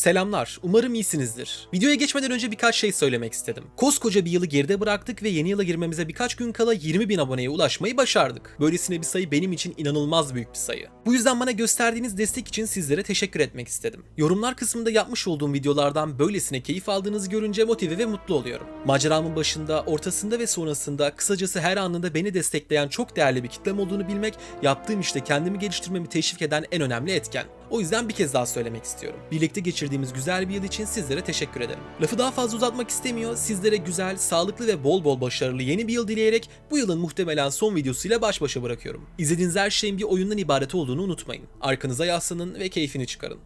Selamlar, umarım iyisinizdir. Videoya geçmeden önce birkaç şey söylemek istedim. Koskoca bir yılı geride bıraktık ve yeni yıla girmemize birkaç gün kala 20 bin aboneye ulaşmayı başardık. Böylesine bir sayı benim için inanılmaz büyük bir sayı. Bu yüzden bana gösterdiğiniz destek için sizlere teşekkür etmek istedim. Yorumlar kısmında yapmış olduğum videolardan böylesine keyif aldığınızı görünce motive ve mutlu oluyorum. Maceramın başında, ortasında ve sonrasında kısacası her anında beni destekleyen çok değerli bir kitlem olduğunu bilmek, yaptığım işte kendimi geliştirmemi teşvik eden en önemli etken. O yüzden bir kez daha söylemek istiyorum. Birlikte geçirdiğimiz güzel bir yıl için sizlere teşekkür ederim. Lafı daha fazla uzatmak istemiyor, sizlere güzel, sağlıklı ve bol bol başarılı yeni bir yıl dileyerek bu yılın muhtemelen son videosuyla baş başa bırakıyorum. İzlediğiniz her şeyin bir oyundan ibaret olduğunu unutmayın. Arkanıza yaslanın ve keyfini çıkarın.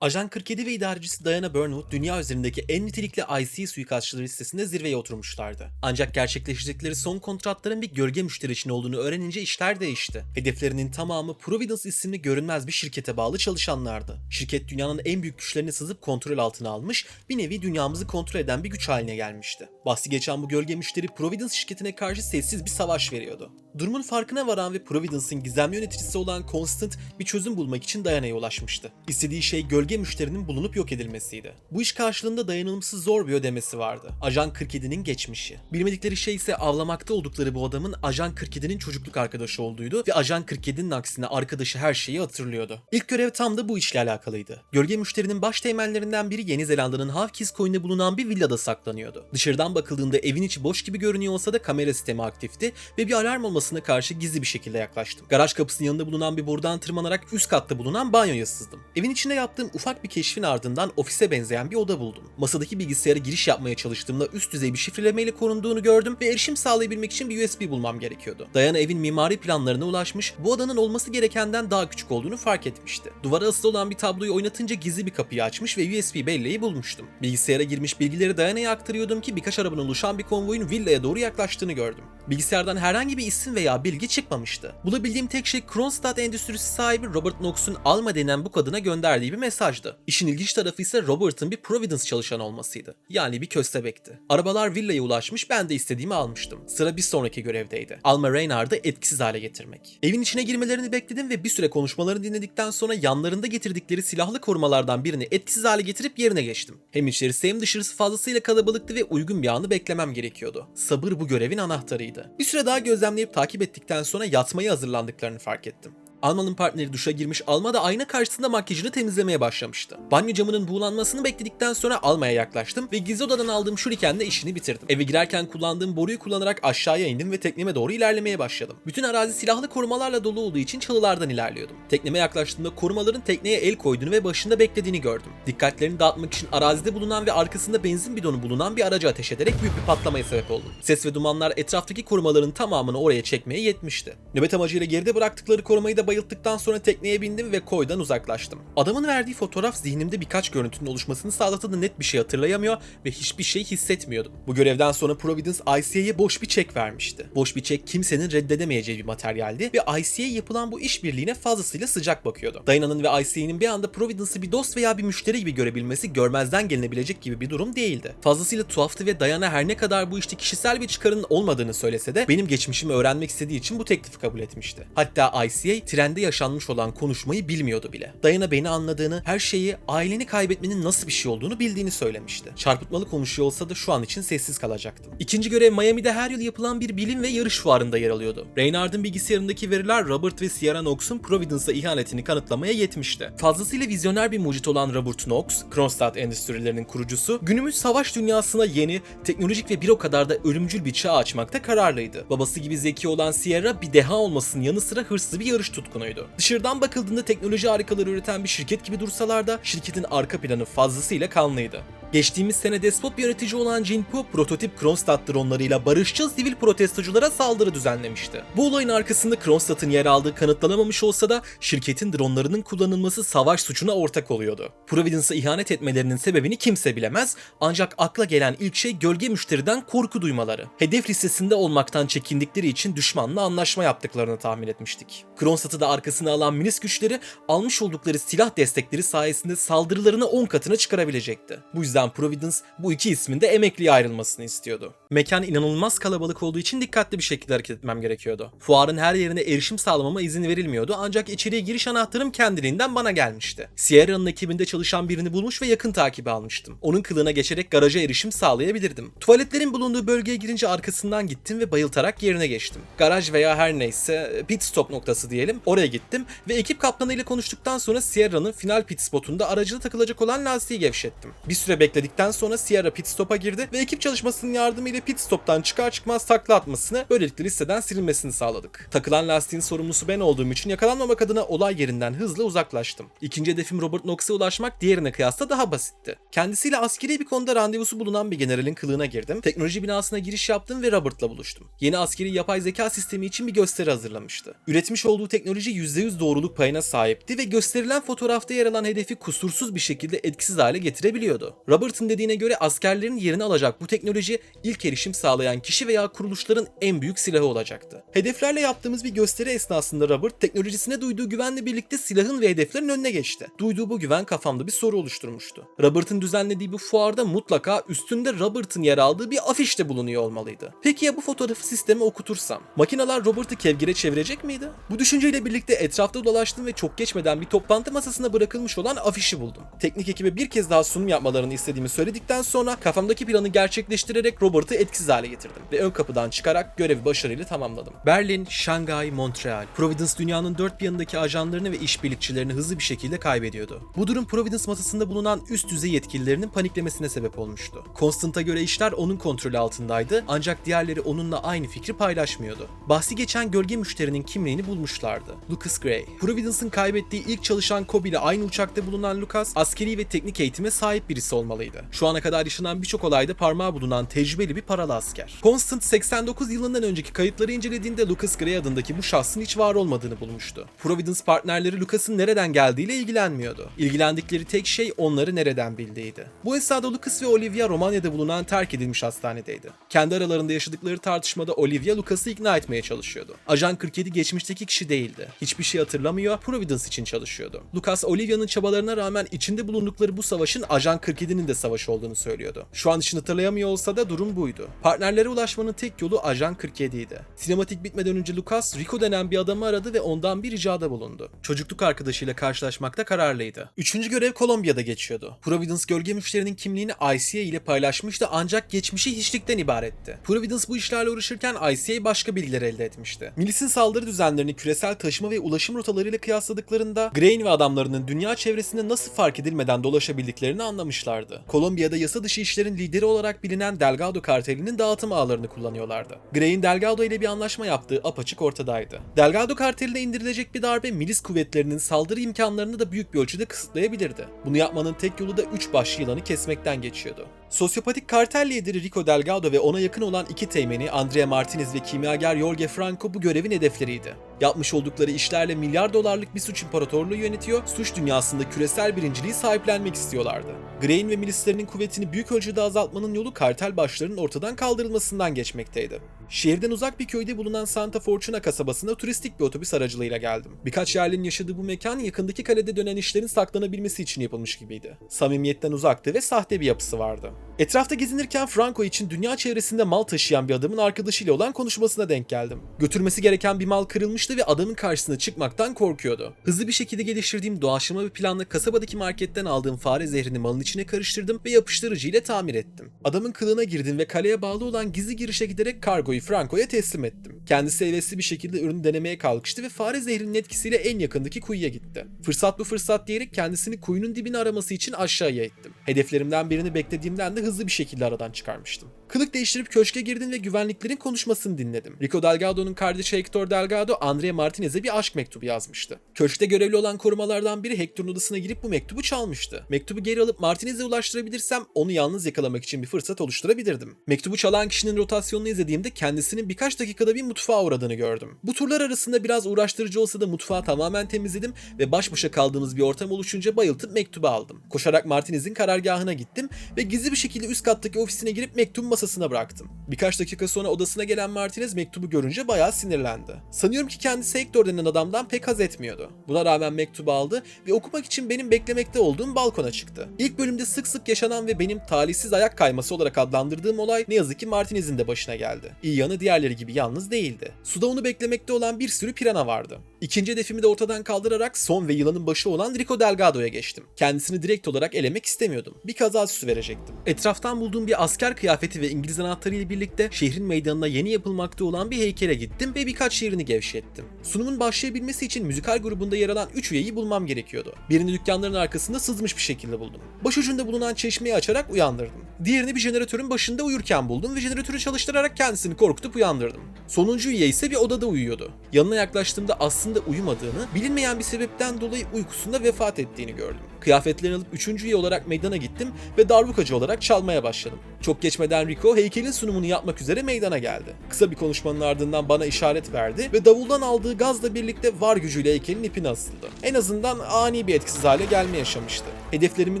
Ajan 47 ve idarecisi Diana Burnwood dünya üzerindeki en nitelikli IC suikastçıları listesinde zirveye oturmuşlardı. Ancak gerçekleştirdikleri son kontratların bir gölge müşteri için olduğunu öğrenince işler değişti. Hedeflerinin tamamı Providence isimli görünmez bir şirkete bağlı çalışanlardı. Şirket dünyanın en büyük güçlerini sızıp kontrol altına almış, bir nevi dünyamızı kontrol eden bir güç haline gelmişti. Bahsi geçen bu gölge müşteri Providence şirketine karşı sessiz bir savaş veriyordu. Durumun farkına varan ve Providence'ın gizemli yöneticisi olan Constant bir çözüm bulmak için Diana'ya ulaşmıştı. İstediği şey gölge müşterinin bulunup yok edilmesiydi. Bu iş karşılığında dayanılmışsız zor bir ödemesi vardı. Ajan 47'nin geçmişi. Bilmedikleri şey ise avlamakta oldukları bu adamın Ajan 47'nin çocukluk arkadaşı olduğuydu ve Ajan 47'nin aksine arkadaşı her şeyi hatırlıyordu. İlk görev tam da bu işle alakalıydı. Gölge müşterinin baş teğmenlerinden biri Yeni Zelanda'nın Havkis koyunda bulunan bir villada saklanıyordu. Dışarıdan bakıldığında evin içi boş gibi görünüyor olsa da kamera sistemi aktifti ve bir alarm olmasına karşı gizli bir şekilde yaklaştım. Garaj kapısının yanında bulunan bir buradan tırmanarak üst katta bulunan banyoya sızdım. Evin içinde yaptığım ufak bir keşfin ardından ofise benzeyen bir oda buldum. Masadaki bilgisayara giriş yapmaya çalıştığımda üst düzey bir şifrelemeyle korunduğunu gördüm ve erişim sağlayabilmek için bir USB bulmam gerekiyordu. Dayana evin mimari planlarına ulaşmış, bu odanın olması gerekenden daha küçük olduğunu fark etmişti. Duvara asılı olan bir tabloyu oynatınca gizli bir kapıyı açmış ve USB belleği bulmuştum. Bilgisayara girmiş bilgileri Dayana'ya aktarıyordum ki birkaç arabanın oluşan bir konvoyun villaya doğru yaklaştığını gördüm. Bilgisayardan herhangi bir isim veya bilgi çıkmamıştı. Bulabildiğim tek şey Kronstadt Endüstrisi sahibi Robert Knox'un Alma denen bu kadına gönderdiği bir mesajdı. İşin ilginç tarafı ise Robert'ın bir Providence çalışanı olmasıydı. Yani bir köstebekti. Arabalar villaya ulaşmış ben de istediğimi almıştım. Sıra bir sonraki görevdeydi. Alma Reynard'ı etkisiz hale getirmek. Evin içine girmelerini bekledim ve bir süre konuşmalarını dinledikten sonra yanlarında getirdikleri silahlı korumalardan birini etkisiz hale getirip yerine geçtim. Hem içerisi hem dışarısı fazlasıyla kalabalıktı ve uygun bir anı beklemem gerekiyordu. Sabır bu görevin anahtarıydı. Bir süre daha gözlemleyip takip ettikten sonra yatmaya hazırlandıklarını fark ettim. Alman'ın partneri duşa girmiş, Alma da ayna karşısında makyajını temizlemeye başlamıştı. Banyo camının buğulanmasını bekledikten sonra Alma'ya yaklaştım ve gizli odadan aldığım şurikenle işini bitirdim. Eve girerken kullandığım boruyu kullanarak aşağıya indim ve tekneme doğru ilerlemeye başladım. Bütün arazi silahlı korumalarla dolu olduğu için çalılardan ilerliyordum. Tekneme yaklaştığımda korumaların tekneye el koyduğunu ve başında beklediğini gördüm. Dikkatlerini dağıtmak için arazide bulunan ve arkasında benzin bidonu bulunan bir aracı ateş ederek büyük bir patlamaya sebep oldum. Ses ve dumanlar etraftaki korumaların tamamını oraya çekmeye yetmişti. Nöbet amacıyla geride bıraktıkları korumayı da bayılttıktan sonra tekneye bindim ve koydan uzaklaştım. Adamın verdiği fotoğraf zihnimde birkaç görüntünün oluşmasını sağlasa da net bir şey hatırlayamıyor ve hiçbir şey hissetmiyordum. Bu görevden sonra Providence ICA'ya boş bir çek vermişti. Boş bir çek kimsenin reddedemeyeceği bir materyaldi ve ICA yapılan bu işbirliğine fazlasıyla sıcak bakıyordu. Dayana'nın ve ICA'nın bir anda Providence'ı bir dost veya bir müşteri gibi görebilmesi görmezden gelinebilecek gibi bir durum değildi. Fazlasıyla tuhaftı ve Dayana her ne kadar bu işte kişisel bir çıkarının olmadığını söylese de benim geçmişimi öğrenmek istediği için bu teklifi kabul etmişti. Hatta ICA trende yaşanmış olan konuşmayı bilmiyordu bile. Dayana beni anladığını, her şeyi aileni kaybetmenin nasıl bir şey olduğunu bildiğini söylemişti. Çarpıtmalı konuşuyor olsa da şu an için sessiz kalacaktım. İkinci görev Miami'de her yıl yapılan bir bilim ve yarış fuarında yer alıyordu. Reynard'ın bilgisayarındaki veriler Robert ve Sierra Knox'un Providence'a ihanetini kanıtlamaya yetmişti. Fazlasıyla vizyoner bir mucit olan Robert Knox, Kronstadt endüstrilerinin kurucusu, günümüz savaş dünyasına yeni, teknolojik ve bir o kadar da ölümcül bir çağ açmakta kararlıydı. Babası gibi zeki olan Sierra bir deha olmasının yanı sıra hırslı bir yarış tutkunuydu. Dışarıdan bakıldığında teknoloji harikaları üreten bir şirket gibi dursalar da şirketin arka planı fazlasıyla kanlıydı. Geçtiğimiz sene despot bir yönetici olan Jinpo, prototip Kronstadt dronlarıyla barışçıl sivil protestoculara saldırı düzenlemişti. Bu olayın arkasında Kronstadt'ın yer aldığı kanıtlanamamış olsa da şirketin dronlarının kullanılması savaş suçuna ortak oluyordu. Providence'a ihanet etmelerinin sebebini kimse bilemez ancak akla gelen ilk şey gölge müşteriden korku duymaları. Hedef listesinde olmaktan çekindikleri için düşmanla anlaşma yaptıklarını tahmin etmiştik. Kronstadt'ı da arkasına alan milis güçleri almış oldukları silah destekleri sayesinde saldırılarını 10 katına çıkarabilecekti. Bu yüzden yüzden Providence bu iki ismin de emekliye ayrılmasını istiyordu. Mekan inanılmaz kalabalık olduğu için dikkatli bir şekilde hareket etmem gerekiyordu. Fuarın her yerine erişim sağlamama izin verilmiyordu ancak içeriye giriş anahtarım kendiliğinden bana gelmişti. Sierra'nın ekibinde çalışan birini bulmuş ve yakın takibi almıştım. Onun kılığına geçerek garaja erişim sağlayabilirdim. Tuvaletlerin bulunduğu bölgeye girince arkasından gittim ve bayıltarak yerine geçtim. Garaj veya her neyse pit stop noktası diyelim oraya gittim ve ekip kaptanıyla konuştuktan sonra Sierra'nın final pit spotunda aracına takılacak olan lastiği gevşettim. Bir süre bekledikten sonra Sierra pit stop'a girdi ve ekip çalışmasının yardımıyla pit stop'tan çıkar çıkmaz takla atmasını böylelikle listeden silinmesini sağladık. Takılan lastiğin sorumlusu ben olduğum için yakalanmamak adına olay yerinden hızla uzaklaştım. İkinci hedefim Robert Knox'a ulaşmak diğerine kıyasla daha basitti. Kendisiyle askeri bir konuda randevusu bulunan bir generalin kılığına girdim. Teknoloji binasına giriş yaptım ve Robert'la buluştum. Yeni askeri yapay zeka sistemi için bir gösteri hazırlamıştı. Üretmiş olduğu teknoloji %100 doğruluk payına sahipti ve gösterilen fotoğrafta yer alan hedefi kusursuz bir şekilde etkisiz hale getirebiliyordu. Robert'ın dediğine göre askerlerin yerini alacak bu teknoloji ilk erişim sağlayan kişi veya kuruluşların en büyük silahı olacaktı. Hedeflerle yaptığımız bir gösteri esnasında Robert teknolojisine duyduğu güvenle birlikte silahın ve hedeflerin önüne geçti. Duyduğu bu güven kafamda bir soru oluşturmuştu. Robert'ın düzenlediği bu fuarda mutlaka üstünde Robert'ın yer aldığı bir afiş de bulunuyor olmalıydı. Peki ya bu fotoğrafı sisteme okutursam? Makineler Robert'ı kevgire çevirecek miydi? Bu düşünceyle birlikte etrafta dolaştım ve çok geçmeden bir toplantı masasına bırakılmış olan afişi buldum. Teknik ekibe bir kez daha sunum yapmalarını istediğimi söyledikten sonra kafamdaki planı gerçekleştirerek Robert'ı etkisiz hale getirdim ve ön kapıdan çıkarak görevi başarıyla tamamladım. Berlin, Şangay, Montreal. Providence dünyanın dört bir yanındaki ajanlarını ve işbirlikçilerini hızlı bir şekilde kaybediyordu. Bu durum Providence masasında bulunan üst düzey yetkililerinin paniklemesine sebep olmuştu. Constant'a göre işler onun kontrolü altındaydı ancak diğerleri onunla aynı fikri paylaşmıyordu. Bahsi geçen gölge müşterinin kimliğini bulmuşlardı. Lucas Gray. Providence'ın kaybettiği ilk çalışan Kobe ile aynı uçakta bulunan Lucas, askeri ve teknik eğitime sahip birisi olmalıydı. Şu ana kadar yaşanan birçok olayda parmağı bulunan tecrübeli bir paralı asker. Constant 89 yılından önceki kayıtları incelediğinde Lucas Gray adındaki bu şahsın hiç var olmadığını bulmuştu. Providence partnerleri Lucas'ın nereden geldiğiyle ilgilenmiyordu. İlgilendikleri tek şey onları nereden bildiğiydi. Bu esnada Lucas ve Olivia Romanya'da bulunan terk edilmiş hastanedeydi. Kendi aralarında yaşadıkları tartışmada Olivia Lucas'ı ikna etmeye çalışıyordu. Ajan 47 geçmişteki kişi değildi. Hiçbir şey hatırlamıyor, Providence için çalışıyordu. Lucas, Olivia'nın çabalarına rağmen içinde bulundukları bu savaşın Ajan 47'nin de savaşı olduğunu söylüyordu. Şu an için hatırlayamıyor olsa da durum buydu. Partnerlere ulaşmanın tek yolu Ajan 47 idi. Sinematik bitmeden önce Lucas, Rico denen bir adamı aradı ve ondan bir ricada bulundu. Çocukluk arkadaşıyla karşılaşmakta kararlıydı. Üçüncü görev Kolombiya'da geçiyordu. Providence gölge müşterinin kimliğini ICA ile paylaşmıştı ancak geçmişi hiçlikten ibaretti. Providence bu işlerle uğraşırken ICA başka bilgiler elde etmişti. Milisin saldırı düzenlerini küresel taşıma ve ulaşım rotalarıyla kıyasladıklarında Grain ve adamlarının dünya çevresinde nasıl fark edilmeden dolaşabildiklerini anlamışlardı. Kolombiya'da yasa dışı işlerin lideri olarak bilinen Delgado kartelinin dağıtım ağlarını kullanıyorlardı. Grain Delgado ile bir anlaşma yaptığı apaçık ortadaydı. Delgado karteline indirilecek bir darbe milis kuvvetlerinin saldırı imkanlarını da büyük bir ölçüde kısıtlayabilirdi. Bunu yapmanın tek yolu da 3 başlı yılanı kesmekten geçiyordu. Sosyopatik kartel lideri Rico Delgado ve ona yakın olan iki teğmeni Andrea Martinez ve kimyager Jorge Franco bu görevin hedefleriydi. Yapmış oldukları işlerle milyar dolarlık bir suç imparatorluğu yönetiyor, suç dünyasında küresel birinciliği sahiplenmek istiyorlardı. Grain ve milislerinin kuvvetini büyük ölçüde azaltmanın yolu kartel başlarının ortadan kaldırılmasından geçmekteydi. Şehirden uzak bir köyde bulunan Santa Fortuna kasabasına turistik bir otobüs aracılığıyla geldim. Birkaç yerlinin yaşadığı bu mekan yakındaki kalede dönen işlerin saklanabilmesi için yapılmış gibiydi. Samimiyetten uzaktı ve sahte bir yapısı vardı. Etrafta gezinirken Franco için dünya çevresinde mal taşıyan bir adamın arkadaşıyla olan konuşmasına denk geldim. Götürmesi gereken bir mal kırılmıştı ve adamın karşısına çıkmaktan korkuyordu. Hızlı bir şekilde geliştirdiğim doğaçlama bir planla kasabadaki marketten aldığım fare zehrini malın içine karıştırdım ve yapıştırıcı ile tamir ettim. Adamın kılığına girdim ve kaleye bağlı olan gizli girişe giderek kargoyu Franco'ya teslim ettim. Kendisi hevesli bir şekilde ürünü denemeye kalkıştı ve fare zehrinin etkisiyle en yakındaki kuyuya gitti. Fırsat bu fırsat diyerek kendisini kuyunun dibini araması için aşağıya ittim. Hedeflerimden birini beklediğimden de hızlı bir şekilde aradan çıkarmıştım. Kılık değiştirip köşke girdim ve güvenliklerin konuşmasını dinledim. Rico Delgado'nun kardeşi Hector Delgado, Andrea Martinez'e bir aşk mektubu yazmıştı. Köşkte görevli olan korumalardan biri Hector'un odasına girip bu mektubu çalmıştı. Mektubu geri alıp Martinez'e ulaştırabilirsem onu yalnız yakalamak için bir fırsat oluşturabilirdim. Mektubu çalan kişinin rotasyonunu izlediğimde kendisinin birkaç dakikada bir mutfağa uğradığını gördüm. Bu turlar arasında biraz uğraştırıcı olsa da mutfağı tamamen temizledim ve baş başa kaldığımız bir ortam oluşunca bayıltıp mektubu aldım. Koşarak Martinez'in karargahına gittim ve gizli bir şekilde üst kattaki ofisine girip mektubu masasına bıraktım. Birkaç dakika sonra odasına gelen Martinez mektubu görünce bayağı sinirlendi. Sanıyorum ki kendisi Hector denen adamdan pek haz etmiyordu. Buna rağmen mektubu aldı ve okumak için benim beklemekte olduğum balkona çıktı. İlk bölümde sık sık yaşanan ve benim talihsiz ayak kayması olarak adlandırdığım olay ne yazık ki Martinez'in de başına geldi. İyi yanı diğerleri gibi yalnız değildi. Suda onu beklemekte olan bir sürü pirana vardı. İkinci hedefimi de ortadan kaldırarak son ve yılanın başı olan Rico Delgado'ya geçtim. Kendisini direkt olarak elemek istemiyordum. Bir kaza süsü verecektim. Etraftan bulduğum bir asker kıyafeti ve İngiliz anahtarı ile birlikte şehrin meydanına yeni yapılmakta olan bir heykele gittim ve birkaç şiirini gevşettim. Sunumun başlayabilmesi için müzikal grubunda yer alan 3 üyeyi bulmam gerekiyordu. Birini dükkanların arkasında sızmış bir şekilde buldum. Başucunda bulunan çeşmeyi açarak uyandırdım. Diğerini bir jeneratörün başında uyurken buldum ve jeneratörü çalıştırarak kendisini korkutup uyandırdım. Sonuncu üye ise bir odada uyuyordu. Yanına yaklaştığımda aslında uyumadığını, bilinmeyen bir sebepten dolayı uykusunda vefat ettiğini gördüm. Kıyafetlerini alıp üçüncü üye olarak meydana gittim ve darbukacı olarak çalmaya başladım. Çok geçmeden Rico heykelin sunumunu yapmak üzere meydana geldi. Kısa bir konuşmanın ardından bana işaret verdi ve davuldan aldığı gazla birlikte var gücüyle heykelin ipine asıldı. En azından ani bir etkisiz hale gelme yaşamıştı. Hedeflerimin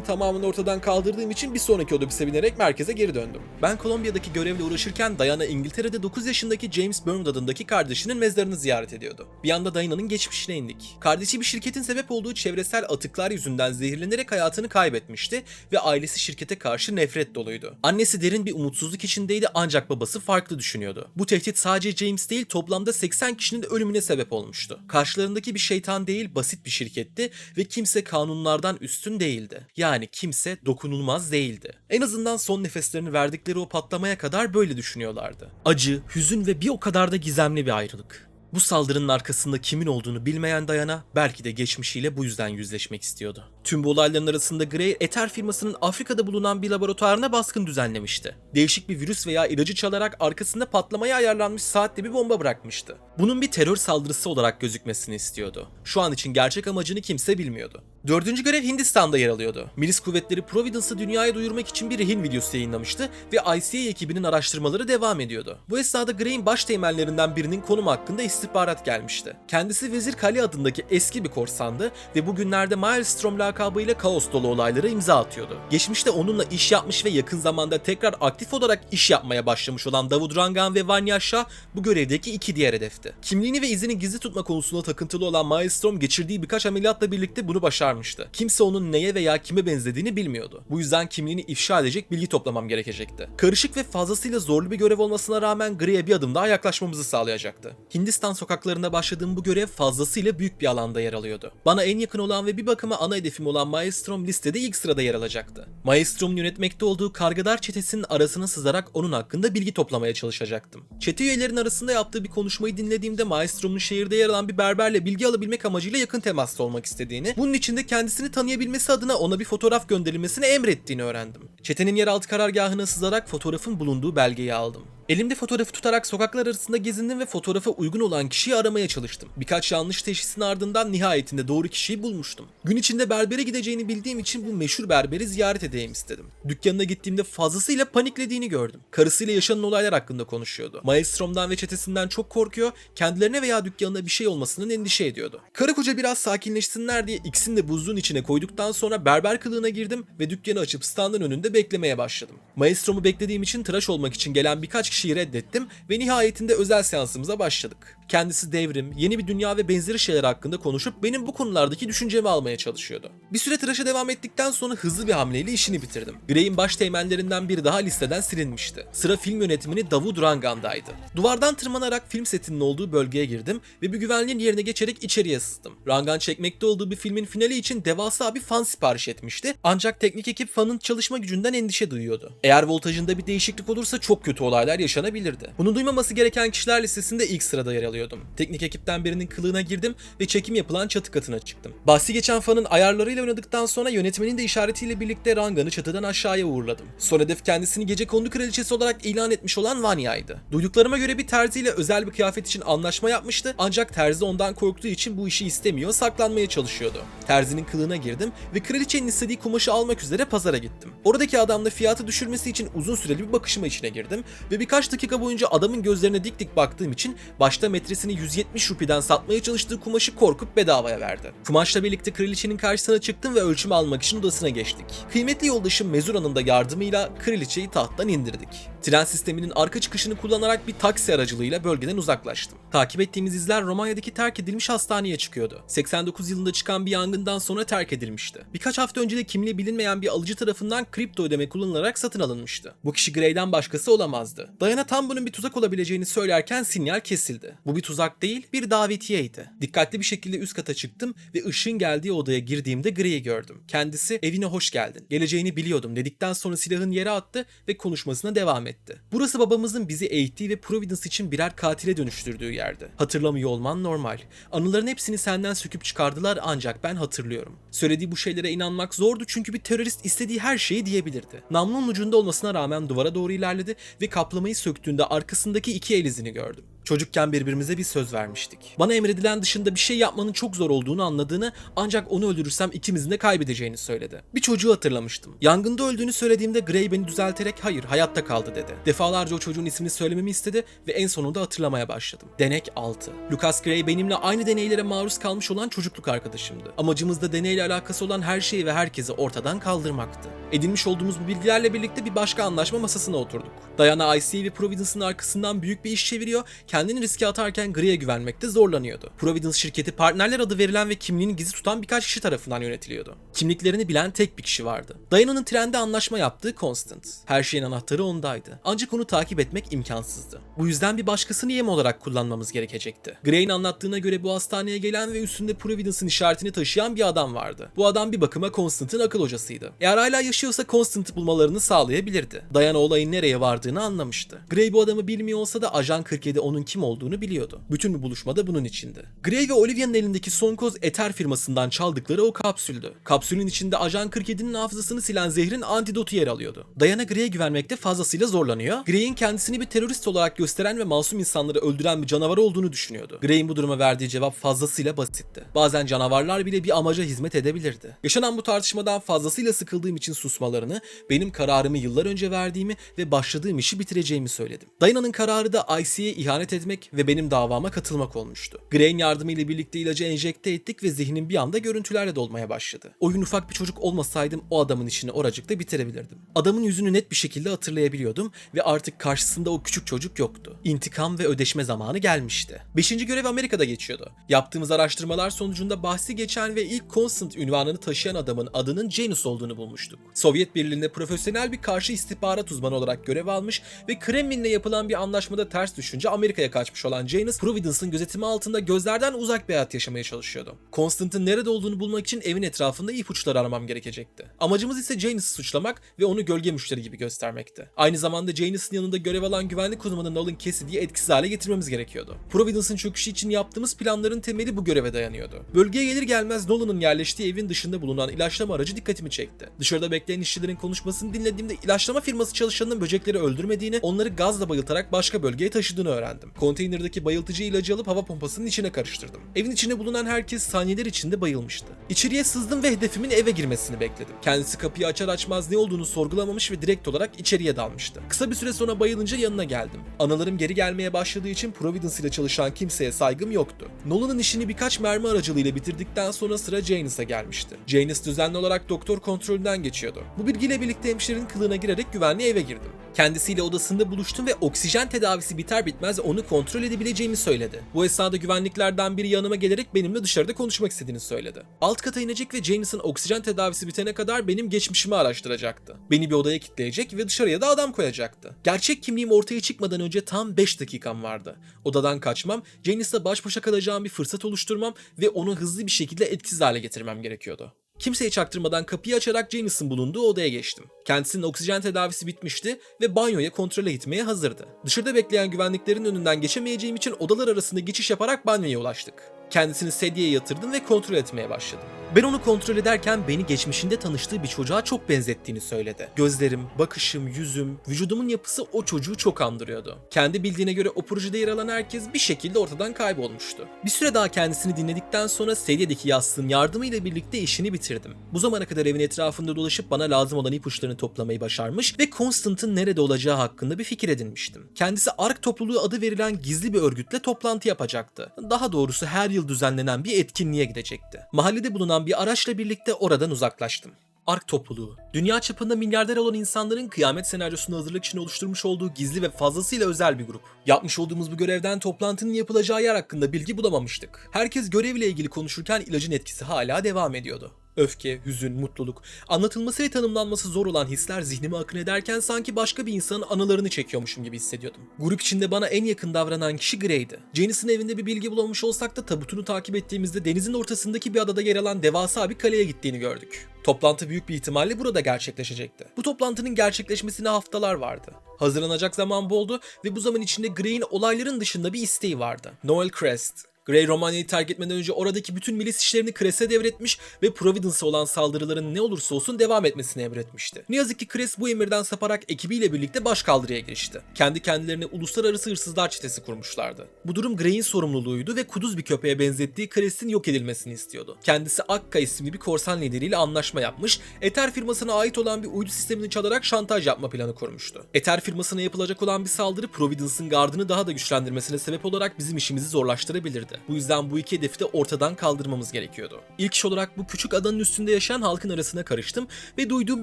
tamamını ortadan kaldırdığım için bir sonraki otobüse binerek merkeze geri döndüm. Ben Kolombiya'daki görevle uğraşırken Diana İngiltere'de 9 yaşındaki James Burnwood adındaki kardeşinin mezarını ziyaret ediyordu. Bir anda Diana'nın geçmişine indik. Kardeşi bir şirketin sebep olduğu çevresel atıklar yüzünden zehirlenerek hayatını kaybetmişti ve ailesi şirkete karşı nefret doluydu. Annesi derin bir umutsuzluk içindeydi ancak babası farklı düşünüyordu. Bu tehdit sadece James değil toplamda 80 kişinin ölümüne sebep olmuştu. Karşılarındaki bir şeytan değil basit bir şirketti ve kimse kanunlardan üstün değildi. Yani kimse dokunulmaz değildi. En azından son nefeslerini verdikleri o patlamaya kadar böyle düşünüyorlardı. Acı, hüzün ve bir o kadar da gizemli bir ayrılık. Bu saldırının arkasında kimin olduğunu bilmeyen Dayana belki de geçmişiyle bu yüzden yüzleşmek istiyordu. Tüm bu olayların arasında Gray, Ether firmasının Afrika'da bulunan bir laboratuvarına baskın düzenlemişti. Değişik bir virüs veya ilacı çalarak arkasında patlamaya ayarlanmış saatte bir bomba bırakmıştı. Bunun bir terör saldırısı olarak gözükmesini istiyordu. Şu an için gerçek amacını kimse bilmiyordu. Dördüncü görev Hindistan'da yer alıyordu. Milis kuvvetleri Providence'ı dünyaya duyurmak için bir rehin videosu yayınlamıştı ve ICA ekibinin araştırmaları devam ediyordu. Bu esnada Gray'in baş teğmenlerinden birinin konumu hakkında istihbarat gelmişti. Kendisi Vezir Kali adındaki eski bir korsandı ve bugünlerde Maelstrom lakabıyla kaos dolu olaylara imza atıyordu. Geçmişte onunla iş yapmış ve yakın zamanda tekrar aktif olarak iş yapmaya başlamış olan Davud Rangan ve Vanya Shah bu görevdeki iki diğer hedefti. Kimliğini ve izini gizli tutma konusunda takıntılı olan Maelstrom geçirdiği birkaç ameliyatla birlikte bunu başarmıştı. Kimse onun neye veya kime benzediğini bilmiyordu. Bu yüzden kimliğini ifşa edecek bilgi toplamam gerekecekti. Karışık ve fazlasıyla zorlu bir görev olmasına rağmen Gray'e bir adım daha yaklaşmamızı sağlayacaktı. Hindistan sokaklarında başladığım bu görev fazlasıyla büyük bir alanda yer alıyordu. Bana en yakın olan ve bir bakıma ana hedefim olan Maelstrom listede ilk sırada yer alacaktı. Maelstrom'un yönetmekte olduğu Kargadar çetesinin arasına sızarak onun hakkında bilgi toplamaya çalışacaktım. Çete üyelerinin arasında yaptığı bir konuşmayı dinlediğimde Maelstrom'un şehirde yer alan bir berberle bilgi alabilmek amacıyla yakın temasta olmak istediğini, bunun için de kendisini tanıyabilmesi adına ona bir fotoğraf gönderilmesini emrettiğini öğrendim. Çetenin yeraltı karargahına sızarak fotoğrafın bulunduğu belgeyi aldım. Elimde fotoğrafı tutarak sokaklar arasında gezindim ve fotoğrafa uygun olan kişiyi aramaya çalıştım. Birkaç yanlış teşhisin ardından nihayetinde doğru kişiyi bulmuştum. Gün içinde berbere gideceğini bildiğim için bu meşhur berberi ziyaret edeyim istedim. Dükkanına gittiğimde fazlasıyla paniklediğini gördüm. Karısıyla yaşanan olaylar hakkında konuşuyordu. Maelstrom'dan ve çetesinden çok korkuyor, kendilerine veya dükkanına bir şey olmasından endişe ediyordu. Karı koca biraz sakinleşsinler diye ikisini de buzluğun içine koyduktan sonra berber kılığına girdim ve dükkanı açıp standın önünde beklemeye başladım. Maelstrom'u beklediğim için tıraş olmak için gelen birkaç kişiyi reddettim ve nihayetinde özel seansımıza başladık. Kendisi devrim, yeni bir dünya ve benzeri şeyler hakkında konuşup benim bu konulardaki düşüncemi almaya çalışıyordu. Bir süre tıraşa devam ettikten sonra hızlı bir hamleyle işini bitirdim. Gray'in baş teğmenlerinden biri daha listeden silinmişti. Sıra film yönetmeni Davud Rangan'daydı. Duvardan tırmanarak film setinin olduğu bölgeye girdim ve bir güvenliğin yerine geçerek içeriye sızdım. Rangan çekmekte olduğu bir filmin finali için devasa bir fan sipariş etmişti. Ancak teknik ekip fanın çalışma gücünden endişe duyuyordu. Eğer voltajında bir değişiklik olursa çok kötü olaylar yaşanabilirdi. Bunu duymaması gereken kişiler listesinde ilk sırada yer alıyordum. Teknik ekipten birinin kılığına girdim ve çekim yapılan çatı katına çıktım. Bahsi geçen fanın ayarlarıyla oynadıktan sonra yönetmenin de işaretiyle birlikte Rangan'ı çatıdan aşağıya uğurladım. Son hedef kendisini gece kondu kraliçesi olarak ilan etmiş olan Vanya'ydı. Duyduklarıma göre bir terziyle özel bir kıyafet için anlaşma yapmıştı ancak terzi ondan korktuğu için bu işi istemiyor, saklanmaya çalışıyordu. Terzinin kılığına girdim ve kraliçenin istediği kumaşı almak üzere pazara gittim. Oradaki adamla fiyatı düşürmesi için uzun süreli bir bakışma içine girdim ve birkaç dakika boyunca adamın gözlerine dik dik baktığım için başta metresini 170 rupiden satmaya çalıştığı kumaşı korkup bedavaya verdi. Kumaşla birlikte kraliçenin karşısına çıktım ve ölçüm almak için odasına geçtik. Kıymetli yoldaşım Mezura'nın da yardımıyla kraliçeyi tahttan indirdik. Tren sisteminin arka çıkışını kullanarak bir taksi aracılığıyla bölgeden uzaklaştım. Takip ettiğimiz izler Romanya'daki terk edilmiş hastaneye çıkıyordu. 89 yılında çıkan bir yangından sonra terk edilmişti. Birkaç hafta önce de kimliği bilinmeyen bir alıcı tarafından kripto ödeme kullanılarak satın alınmıştı. Bu kişi Grey'den başkası olamazdı. Dayana tam bunun bir tuzak olabileceğini söylerken sinyal kesildi. Bu bir tuzak değil, bir davetiyeydi. Dikkatli bir şekilde üst kata çıktım ve ışığın geldiği odaya girdiğimde Grey'i gördüm. Kendisi evine hoş geldin. Geleceğini biliyordum dedikten sonra silahını yere attı ve konuşmasına devam etti. Burası babamızın bizi eğittiği ve Providence için birer katile dönüştürdüğü yerdi. Hatırlamıyor olman normal. Anıların hepsini senden söküp çıkardılar ancak ben hatırlıyorum. Söylediği bu şeylere inanmak zordu çünkü bir terörist istediği her şeyi diyebilirdi. Namlunun ucunda olmasına rağmen duvara doğru ilerledi ve kaplamayı söktüğünde arkasındaki iki el izini gördüm. Çocukken birbirimize bir söz vermiştik. Bana emredilen dışında bir şey yapmanın çok zor olduğunu anladığını ancak onu öldürürsem ikimizin de kaybedeceğini söyledi. Bir çocuğu hatırlamıştım. Yangında öldüğünü söylediğimde Gray beni düzelterek hayır hayatta kaldı dedi. Defalarca o çocuğun ismini söylememi istedi ve en sonunda hatırlamaya başladım. Denek 6. Lucas Gray benimle aynı deneylere maruz kalmış olan çocukluk arkadaşımdı. Amacımız da deneyle alakası olan her şeyi ve herkesi ortadan kaldırmaktı. Edinmiş olduğumuz bu bilgilerle birlikte bir başka anlaşma masasına oturduk. Diana ICA ve Providence'ın arkasından büyük bir iş çeviriyor, kendini riske atarken Gray'e güvenmekte zorlanıyordu. Providence şirketi partnerler adı verilen ve kimliğini gizli tutan birkaç kişi tarafından yönetiliyordu. Kimliklerini bilen tek bir kişi vardı. Diana'nın trende anlaşma yaptığı Constant. Her şeyin anahtarı ondaydı. Ancak onu takip etmek imkansızdı. Bu yüzden bir başkasını yem olarak kullanmamız gerekecekti. Gray'in anlattığına göre bu hastaneye gelen ve üstünde Providence'ın işaretini taşıyan bir adam vardı. Bu adam bir bakıma Constant'ın akıl hocasıydı. Eğer hala yaşıyorsa Constant'ı bulmalarını sağlayabilirdi. Diana olayın nereye vardığını anlamıştı. Gray bu adamı bilmiyor olsa da Ajan 47 onun kim olduğunu biliyordu. Bütün bu buluşmada bunun içindi. Gray ve Olivia'nın elindeki son koz Ether firmasından çaldıkları o kapsüldü. Kapsülün içinde Ajan 47'nin hafızasını silen zehrin antidotu yer alıyordu. Diana Gray'e güvenmekte fazlasıyla zorlanıyor. Gray'in kendisini bir terörist olarak gösteren ve masum insanları öldüren bir canavar olduğunu düşünüyordu. Gray'in bu duruma verdiği cevap fazlasıyla basitti. Bazen canavarlar bile bir amaca hizmet edebilirdi. Yaşanan bu tartışmadan fazlasıyla sıkıldığım için susmalarını, benim kararımı yıllar önce verdiğimi ve başladığım işi bitireceğimi söyledim. Diana'nın kararı da IC'ye ihanet etmek ve benim davama katılmak olmuştu. Gray'in yardımıyla birlikte ilacı enjekte ettik ve zihnim bir anda görüntülerle dolmaya başladı. O gün ufak bir çocuk olmasaydım o adamın işini oracıkta bitirebilirdim. Adamın yüzünü net bir şekilde hatırlayabiliyordum ve artık karşısında o küçük çocuk yoktu. İntikam ve ödeşme zamanı gelmişti. Beşinci görev Amerika'da geçiyordu. Yaptığımız araştırmalar sonucunda bahsi geçen ve ilk Constant ünvanını taşıyan adamın adının Janus olduğunu bulmuştuk. Sovyet Birliği'nde profesyonel bir karşı istihbarat uzmanı olarak görev almış ve Kremlin'le yapılan bir anlaşmada ters düşünce Amerika'ya kaçmış olan Janus, Providence'ın gözetimi altında gözlerden uzak bir hayat yaşamaya çalışıyordu. Constant'ın nerede olduğunu bulmak için evin etrafında ipuçları aramam gerekecekti. Amacımız ise Janus'u suçlamak ve onu gölge müşteri gibi göstermekti. Aynı zamanda Janus'ın yanında görev alan güvenlik uzmanı Nolan Cassidy'yi etkisiz hale getirmemiz gerekiyordu. Providence'ın çöküşü için yaptığımız planların temeli bu göreve dayanıyordu. Bölgeye gelir gelmez Nolan'ın yerleştiği evin dışında bulunan ilaçlama aracı dikkatimi çekti. Dışarıda bekleyen işçilerin konuşmasını dinlediğimde ilaçlama firması çalışanının böcekleri öldürmediğini, onları gazla bayıltarak başka bölgeye taşıdığını öğrendim. Konteynerdaki bayıltıcı ilacı alıp hava pompasının içine karıştırdım. Evin içinde bulunan herkes saniyeler içinde bayılmıştı. İçeriye sızdım ve hedefimin eve girmesini bekledim. Kendisi kapıyı açar açmaz ne olduğunu sorgulamamış ve direkt olarak içeriye dalmıştı. Kısa bir süre sonra bayılınca yanına geldim. Anılarım geri gelmeye başladığı için Providence ile çalışan kimseye saygım yoktu. Nolan'ın işini birkaç mermi aracılığıyla bitirdikten sonra sıra Janus'a gelmişti. Janus düzenli olarak doktor kontrolünden geçiyordu. Bu bilgiyle birlikte hemşirenin kılığına girerek güvenli eve girdim. Kendisiyle odasında buluştum ve oksijen tedavisi biter bitmez onu kontrol edebileceğimi söyledi. Bu esnada güvenliklerden biri yanıma gelerek benimle dışarıda konuşmak istediğini söyledi. Alt kata inecek ve Janus'ın oksijen tedavisi bitene kadar benim geçmişimi araştıracaktı. Beni bir odaya kilitleyecek ve dışarıya da adam koyacaktı. Gerçek kimliğim ortaya çıkmadan önce tam 5 dakikam vardı. Odadan kaçmam, Janus'la baş başa kalacağım bir fırsat oluşturmam ve onu hızlı bir şekilde etkisiz hale getirmem gerekiyordu. Kimseye çaktırmadan kapıyı açarak James'in bulunduğu odaya geçtim. Kendisinin oksijen tedavisi bitmişti ve banyoya kontrole gitmeye hazırdı. Dışarıda bekleyen güvenliklerin önünden geçemeyeceğim için odalar arasında geçiş yaparak banyoya ulaştık. Kendisini sedyeye yatırdım ve kontrol etmeye başladım. Ben onu kontrol ederken beni geçmişinde tanıştığı bir çocuğa çok benzettiğini söyledi. Gözlerim, bakışım, yüzüm, vücudumun yapısı o çocuğu çok andırıyordu. Kendi bildiğine göre o projede yer alan herkes bir şekilde ortadan kaybolmuştu. Bir süre daha kendisini dinledikten sonra sedyedeki yastığın yardımıyla birlikte işini bitirdim. Bu zamana kadar evin etrafında dolaşıp bana lazım olan ipuçlarını toplamayı başarmış ve Constant'ın nerede olacağı hakkında bir fikir edinmiştim. Kendisi Ark topluluğu adı verilen gizli bir örgütle toplantı yapacaktı. Daha doğrusu her yıl düzenlenen bir etkinliğe gidecekti. Mahallede bulunan bir araçla birlikte oradan uzaklaştım. Ark topluluğu, dünya çapında milyarder olan insanların kıyamet senaryosunu hazırlık için oluşturmuş olduğu gizli ve fazlasıyla özel bir grup. Yapmış olduğumuz bu görevden toplantının yapılacağı yer hakkında bilgi bulamamıştık. Herkes görevle ilgili konuşurken ilacın etkisi hala devam ediyordu. Öfke, hüzün, mutluluk, anlatılması ve tanımlanması zor olan hisler zihnime akın ederken sanki başka bir insanın anılarını çekiyormuşum gibi hissediyordum. Grup içinde bana en yakın davranan kişi Grey'di. Janice'ın evinde bir bilgi bulamamış olsak da tabutunu takip ettiğimizde denizin ortasındaki bir adada yer alan devasa bir kaleye gittiğini gördük. Toplantı büyük bir ihtimalle burada gerçekleşecekti. Bu toplantının gerçekleşmesine haftalar vardı. Hazırlanacak zaman boldu ve bu zaman içinde Grey'in olayların dışında bir isteği vardı. Noel Crest, Grey Romanya'yı terk etmeden önce oradaki bütün milis işlerini Cress'e devretmiş ve Providence'a olan saldırıların ne olursa olsun devam etmesini emretmişti. Ne yazık ki Cress bu emirden saparak ekibiyle birlikte baş kaldırıya girişti. Kendi kendilerine uluslararası hırsızlar çetesi kurmuşlardı. Bu durum Grey'in sorumluluğuydu ve kuduz bir köpeğe benzettiği Cress'in yok edilmesini istiyordu. Kendisi Akka isimli bir korsan lideriyle anlaşma yapmış, Ether firmasına ait olan bir uydu sistemini çalarak şantaj yapma planı kurmuştu. Ether firmasına yapılacak olan bir saldırı Providence'ın gardını daha da güçlendirmesine sebep olarak bizim işimizi zorlaştırabilirdi. Bu yüzden bu iki hedefi de ortadan kaldırmamız gerekiyordu. İlk iş olarak bu küçük adanın üstünde yaşayan halkın arasına karıştım ve duyduğum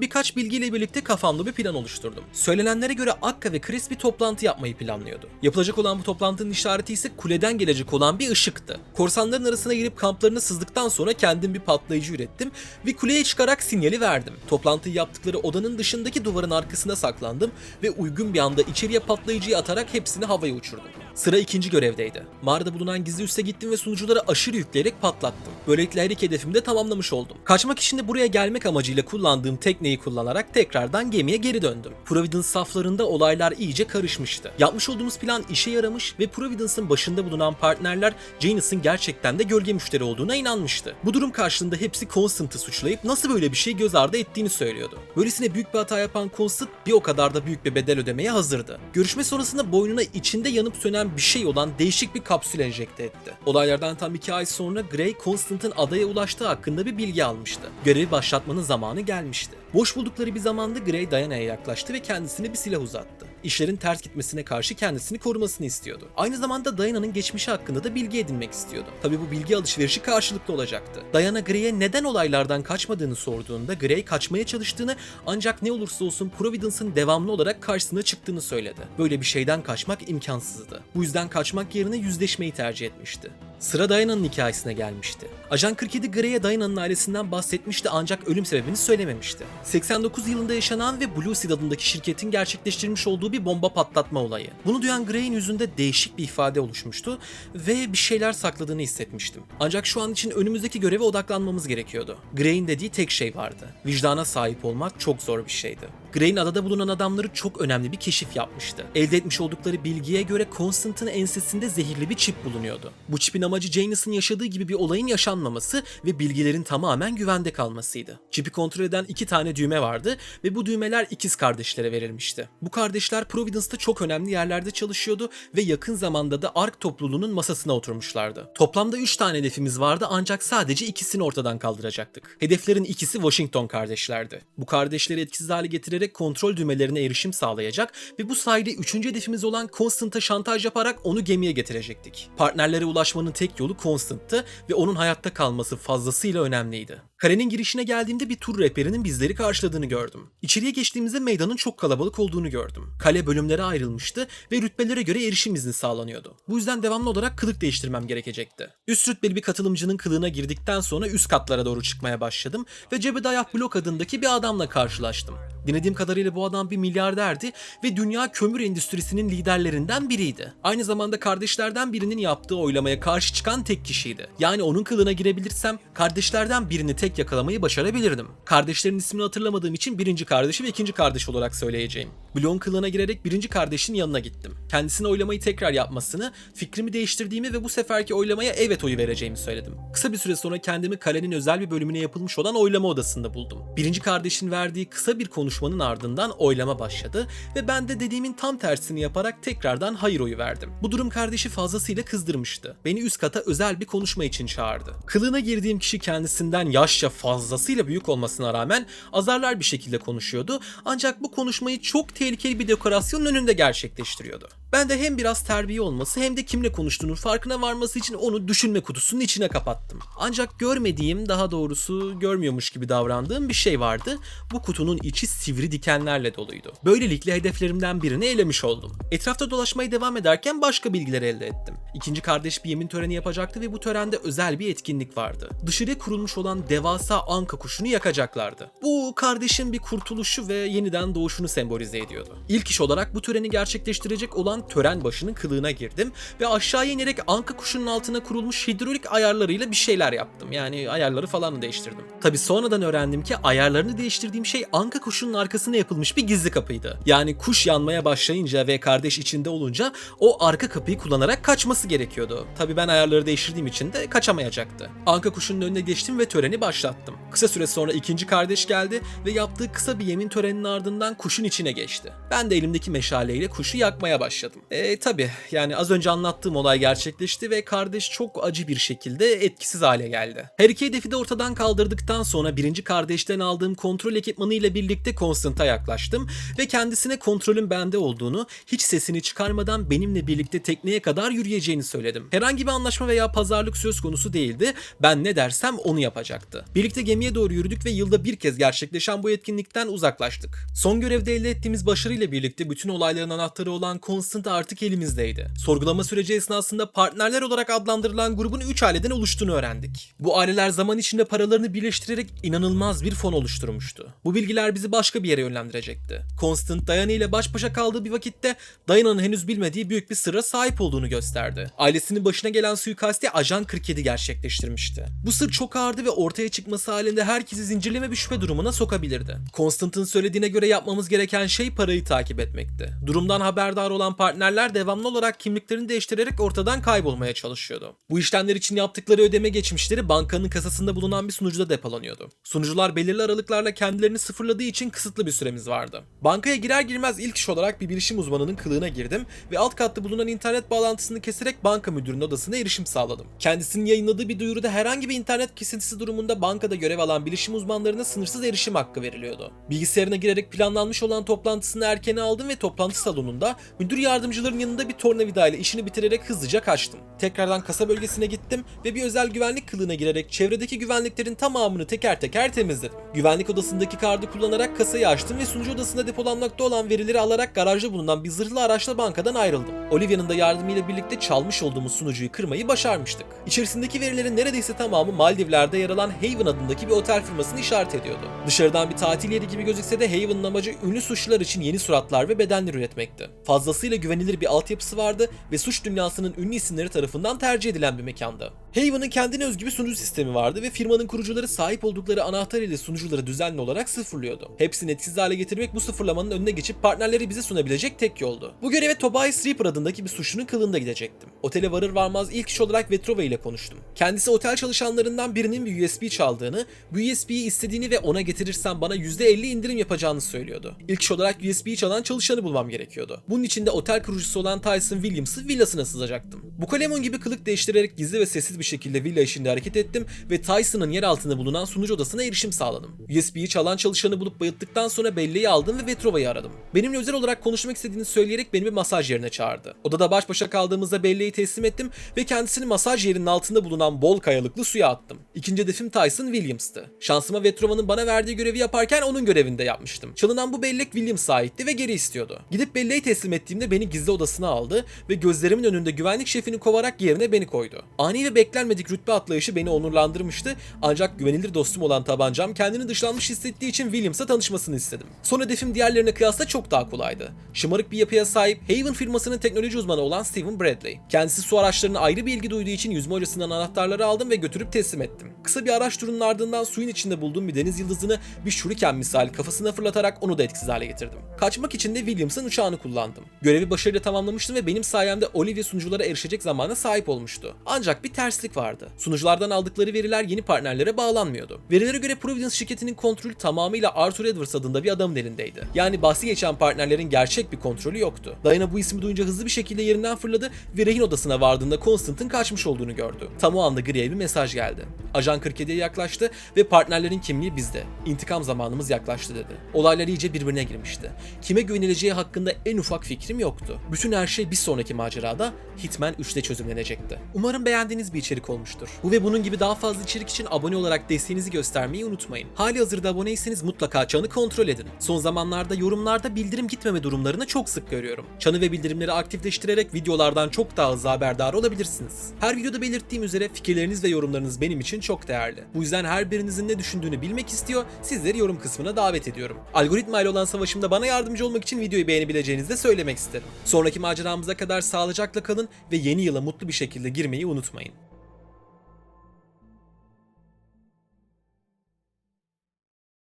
birkaç bilgiyle birlikte kafamda bir plan oluşturdum. Söylenenlere göre Akka ve Chris bir toplantı yapmayı planlıyordu. Yapılacak olan bu toplantının işareti ise kuleden gelecek olan bir ışıktı. Korsanların arasına girip kamplarına sızdıktan sonra kendim bir patlayıcı ürettim ve kuleye çıkarak sinyali verdim. Toplantıyı yaptıkları odanın dışındaki duvarın arkasına saklandım ve uygun bir anda içeriye patlayıcıyı atarak hepsini havaya uçurdum. Sıra ikinci görevdeydi. Mağarada bulunan gizli üsse gittim ve sunucuları aşırı yükleyerek patlattım. Böylelikle her iki hedefimi de tamamlamış oldum. Kaçmak için de buraya gelmek amacıyla kullandığım tekneyi kullanarak tekrardan gemiye geri döndüm. Providence saflarında olaylar iyice karışmıştı. Yapmış olduğumuz plan işe yaramış ve Providence'ın başında bulunan partnerler Janus'ın gerçekten de gölge müşteri olduğuna inanmıştı. Bu durum karşılığında hepsi Constant'ı suçlayıp nasıl böyle bir şey göz ardı ettiğini söylüyordu. Böylesine büyük bir hata yapan Constant bir o kadar da büyük bir bedel ödemeye hazırdı. Görüşme sonrasında boynuna içinde yanıp sönen bir şey olan değişik bir kapsül enjekte etti. Olaylardan tam iki ay sonra Grey, Constant'ın adaya ulaştığı hakkında bir bilgi almıştı. Görevi başlatmanın zamanı gelmişti. Boş buldukları bir zamanda Grey Diana'ya yaklaştı ve kendisine bir silah uzattı. İşlerin ters gitmesine karşı kendisini korumasını istiyordu. Aynı zamanda Diana'nın geçmişi hakkında da bilgi edinmek istiyordu. Tabi bu bilgi alışverişi karşılıklı olacaktı. Diana Grey'e neden olaylardan kaçmadığını sorduğunda Grey kaçmaya çalıştığını ancak ne olursa olsun Providence'ın devamlı olarak karşısına çıktığını söyledi. Böyle bir şeyden kaçmak imkansızdı. Bu yüzden kaçmak yerine yüzleşmeyi tercih etmişti. Sıra Diana'nın hikayesine gelmişti. Ajan 47 Grey'e Diana'nın ailesinden bahsetmişti ancak ölüm sebebini söylememişti. 89 yılında yaşanan ve Blue Seed adındaki şirketin gerçekleştirmiş olduğu bir bomba patlatma olayı. Bunu duyan Grey'in yüzünde değişik bir ifade oluşmuştu ve bir şeyler sakladığını hissetmiştim. Ancak şu an için önümüzdeki göreve odaklanmamız gerekiyordu. Grey'in dediği tek şey vardı. Vicdana sahip olmak çok zor bir şeydi. Grey'in adada bulunan adamları çok önemli bir keşif yapmıştı. Elde etmiş oldukları bilgiye göre Constant'ın ensesinde zehirli bir çip bulunuyordu. Bu çipin amacı Janus'ın yaşadığı gibi bir olayın yaşanmaması ve bilgilerin tamamen güvende kalmasıydı. Çipi kontrol eden iki tane düğme vardı ve bu düğmeler ikiz kardeşlere verilmişti. Bu kardeşler Providence'da çok önemli yerlerde çalışıyordu ve yakın zamanda da Ark topluluğunun masasına oturmuşlardı. Toplamda 3 tane hedefimiz vardı ancak sadece ikisini ortadan kaldıracaktık. Hedeflerin ikisi Washington kardeşlerdi. Bu kardeşleri etkisiz hale getirerek kontrol düğmelerine erişim sağlayacak ve bu sayede üçüncü hedefimiz olan Constant'a şantaj yaparak onu gemiye getirecektik. Partnerlere ulaşmanın tek yolu Constant'tı ve onun hayatta kalması fazlasıyla önemliydi. Kalenin girişine geldiğimde bir tur rehberinin bizleri karşıladığını gördüm. İçeriye geçtiğimizde meydanın çok kalabalık olduğunu gördüm. Kale bölümlere ayrılmıştı ve rütbelere göre erişim izni sağlanıyordu. Bu yüzden devamlı olarak kılık değiştirmem gerekecekti. Üst rütbeli bir katılımcının kılığına girdikten sonra üst katlara doğru çıkmaya başladım ve Cebediah Blok adındaki bir adamla karşılaştım. Dinlediğim kadarıyla bu adam bir milyarderdi ve dünya kömür endüstrisinin liderlerinden biriydi. Aynı zamanda kardeşlerden birinin yaptığı oylamaya karşı çıkan tek kişiydi. Yani onun kılığına girebilirsem kardeşlerden birini tek yakalamayı başarabilirdim. Kardeşlerin ismini hatırlamadığım için birinci kardeşi ve ikinci kardeş olarak söyleyeceğim. Bloğun kılığına girerek birinci kardeşin yanına gittim. Kendisine oylamayı tekrar yapmasını, fikrimi değiştirdiğimi ve bu seferki oylamaya evet oyu vereceğimi söyledim. Kısa bir süre sonra kendimi kalenin özel bir bölümüne yapılmış olan oylama odasında buldum. Birinci kardeşin verdiği kısa bir konuşmanın ardından oylama başladı ve ben de dediğimin tam tersini yaparak tekrardan hayır oyu verdim. Bu durum kardeşi fazlasıyla kızdırmıştı. Beni üst kata özel bir konuşma için çağırdı. Kılığına girdiğim kişi kendisinden yaşça fazlasıyla büyük olmasına rağmen azarlar bir şekilde konuşuyordu. Ancak bu konuşmayı çok tehlikeli bir dekorasyonun önünde gerçekleştiriyordu. Ben de hem biraz terbiye olması hem de kimle konuştuğunun farkına varması için onu düşünme kutusunun içine kapattım. Ancak görmediğim, daha doğrusu görmüyormuş gibi davrandığım bir şey vardı. Bu kutunun içi sivri dikenlerle doluydu. Böylelikle hedeflerimden birini elemiş oldum. Etrafta dolaşmaya devam ederken başka bilgiler elde ettim. İkinci kardeş bir yemin töreni yapacaktı ve bu törende özel bir etkinlik vardı. Dışarıya kurulmuş olan devasa anka kuşunu yakacaklardı. Bu kardeşin bir kurtuluşu ve yeniden doğuşunu sembolize ediyordu. İlk iş olarak bu töreni gerçekleştirecek olan tören başının kılığına girdim ve aşağıya inerek anka kuşunun altına kurulmuş hidrolik ayarlarıyla bir şeyler yaptım. Yani ayarları falan değiştirdim. Tabi sonradan öğrendim ki ayarlarını değiştirdiğim şey anka kuşunun arkasına yapılmış bir gizli kapıydı. Yani kuş yanmaya başlayınca ve kardeş içinde olunca o arka kapıyı kullanarak kaçması gerekiyordu. Tabi ben ayarları değiştirdiğim için de kaçamayacaktı. Anka kuşunun önüne geçtim ve töreni başlattım. Kısa süre sonra ikinci kardeş geldi ve yaptığı kısa bir yemin töreninin ardından kuşun içine geçti. Ben de elimdeki meşaleyle kuşu yakmaya başladım. E tabi yani az önce anlattığım olay gerçekleşti ve kardeş çok acı bir şekilde etkisiz hale geldi. Her iki hedefi de ortadan kaldırdıktan sonra birinci kardeşten aldığım kontrol ekipmanı ile birlikte Constant'a yaklaştım ve kendisine kontrolün bende olduğunu, hiç sesini çıkarmadan benimle birlikte tekneye kadar yürüyeceğini söyledim. Herhangi bir anlaşma veya pazarlık söz konusu değildi. Ben ne dersem onu yapacaktı. Birlikte gemiye doğru yürüdük ve yılda bir kez gerçekleşen bu etkinlikten uzaklaştık. Son görevde elde ettiğimiz başarıyla birlikte bütün olayların anahtarı olan Constant artık elimizdeydi. Sorgulama süreci esnasında partnerler olarak adlandırılan grubun 3 aileden oluştuğunu öğrendik. Bu aileler zaman içinde paralarını birleştirerek inanılmaz bir fon oluşturmuştu. Bu bilgiler bizi başka bir yere yönlendirecekti. Constant Diana ile baş başa kaldığı bir vakitte Diana'nın henüz bilmediği büyük bir sırra sahip olduğunu gösterdi. Ailesinin başına gelen suikasti Ajan 47 gerçekleştirmişti. Bu sır çok ağırdı ve ortaya çıkması halinde herkesi zincirleme bir şüphe durumuna sokabilirdi. Constant'ın söylediğine göre yapmamız gereken şey parayı takip etmekti. Durumdan haberdar olan partnerler devamlı olarak kimliklerini değiştirerek ortadan kaybolmaya çalışıyordu. Bu işlemler için yaptıkları ödeme geçmişleri bankanın kasasında bulunan bir sunucuda depolanıyordu. Sunucular belirli aralıklarla kendilerini sıfırladığı için kısıtlı bir süremiz vardı. Bankaya girer girmez ilk iş olarak bir bilişim uzmanının kılığına girdim ve alt katta bulunan internet bağlantısını keserek banka müdürünün odasına erişim sağladım. Kendisinin yayınladığı bir duyuruda herhangi bir internet kesintisi durumunda bankada görev alan bilişim uzmanlarına sınırsız erişim hakkı veriliyordu. Bilgisayarına girerek planlanmış olan toplantısını erkene aldım ve toplantı salonunda müdür yardımcıların yanında bir tornavida ile işini bitirerek hızlıca kaçtım. Tekrardan kasa bölgesine gittim ve bir özel güvenlik kılığına girerek çevredeki güvenliklerin tamamını teker teker temizledim. Güvenlik odasındaki kartı kullanarak kasayı açtım ve sunucu odasında depolanmakta olan verileri alarak garajda bulunan bir zırhlı araçla bankadan ayrıldım. Olivia'nın da yardımıyla birlikte çalmış olduğumuz sunucuyu kırmayı başarmıştık. İçerisindeki verilerin neredeyse tamamı Maldivler'de yer alan Haven adındaki bir otel firmasını işaret ediyordu. Dışarıdan bir tatil yeri gibi gözükse de Haven'ın amacı ünlü suçlular için yeni suratlar ve bedenler üretmekti. Fazlasıyla güvenilir bir altyapısı vardı ve suç dünyasının ünlü isimleri tarafından tercih edilen bir mekandı. Haven'ın kendine özgü bir sunucu sistemi vardı ve firmanın kurucuları sahip oldukları anahtar ile sunucuları düzenli olarak sıfırlıyordu. Hepsini etkisiz hale getirmek bu sıfırlamanın önüne geçip partnerleri bize sunabilecek tek yoldu. Bu göreve Tobias Reaper adındaki bir suçlunun kılığında gidecektim. Otele varır varmaz ilk iş olarak Vetrova ile konuştum. Kendisi otel çalışanlarından birinin bir USB çaldığını, bu USB'yi istediğini ve ona getirirsen bana %50 indirim yapacağını söylüyordu. İlk iş olarak USB'yi çalan çalışanı bulmam gerekiyordu. Bunun için de otel kurucusu olan Tyson Williams'ı villasına sızacaktım. Bu kalemon gibi kılık değiştirerek gizli ve sessiz bir şekilde villa işinde hareket ettim ve Tyson'ın yer altında bulunan sunucu odasına erişim sağladım. USB'yi çalan çalışanı bulup bayılttıktan sonra belleği aldım ve Vetrova'yı aradım. Benimle özel olarak konuşmak istediğini söyleyerek beni bir masaj yerine çağırdı. Odada baş başa kaldığımızda belleği teslim ettim ve kendisini masaj yerinin altında bulunan bol kayalıklı suya attım. İkinci hedefim Tyson Williams'tı. Şansıma Vetrova'nın bana verdiği görevi yaparken onun görevinde yapmıştım. Çalınan bu bellek Williams'a aitti ve geri istiyordu. Gidip belleği teslim ettiğimde beni gizli odasına aldı ve gözlerimin önünde güvenlik şefini kovarak yerine beni koydu. Ani ve beklenmedik rütbe atlayışı beni onurlandırmıştı ancak güvenilir dostum olan tabancam kendini dışlanmış hissettiği için Williams'a tanışmasını istedim. Son hedefim diğerlerine kıyasla çok daha kolaydı. Şımarık bir yapıya sahip Haven firmasının teknoloji uzmanı olan Steven Bradley. Kendisi su araçlarına ayrı bir ilgi duyduğu için yüzme hocasından anahtarları aldım ve götürüp teslim ettim. Kısa bir araç turunun ardından suyun içinde bulduğum bir deniz yıldızını bir şuriken misali kafasına fırlatarak onu da etkisiz hale getirdim. Kaçmak için de Williams'ın uçağını kullandım. Görevi başarıyla tamamlamıştım ve benim sayemde Olivia sunuculara erişecek zamana sahip olmuştu. Ancak bir terslik vardı. Sunuculardan aldıkları veriler yeni partnerlere bağlanmıyordu. Verilere göre Providence şirketinin kontrolü tamamıyla Arthur Edwards adında bir adamın elindeydi. Yani bahsi geçen partnerlerin gerçek bir kontrolü yoktu. Diana bu ismi duyunca hızlı bir şekilde yerinden fırladı ve rehin odasına vardığında Constant'ın kaçmış olduğunu gördü. Tam o anda Gri'ye bir mesaj geldi. Ajan 47'ye yaklaştı ve partnerlerin kimliği bizde. İntikam zamanımız yaklaştı dedi. Olaylar iyice birbirine girmişti. Kime güvenileceği hakkında en ufak fikrim yoktu. Bütün her şey bir sonraki macerada Hitman 3'te çözümlenecekti. Umarım beğendiğiniz bir içerik olmuştur. Bu ve bunun gibi daha fazla içerik için abone olarak desteğinizi göstermeyi unutmayın. Hali hazırda aboneyseniz mutlaka çanı kontrol edin. Son zamanlarda yorumlarda bildirim gitmeme durumlarını çok sık görüyorum. Çanı ve bildirimleri aktifleştirerek videolardan çok daha hızlı haberdar olabilirsiniz. Her videoda belirttiğim üzere fikirleriniz ve yorumlarınız benim için çok değerli. Bu yüzden her birinizin ne düşündüğünü bilmek istiyor, sizleri yorum kısmına davet ediyorum. Algoritma ile olan savaşımda bana yardımcı olmak için videoyu beğenebileceğinizi de söylemek isterim. Sonraki maceramıza kadar sağlıcakla kalın ve yeni yıla mutlu bir şekilde girmeyi unutmayın.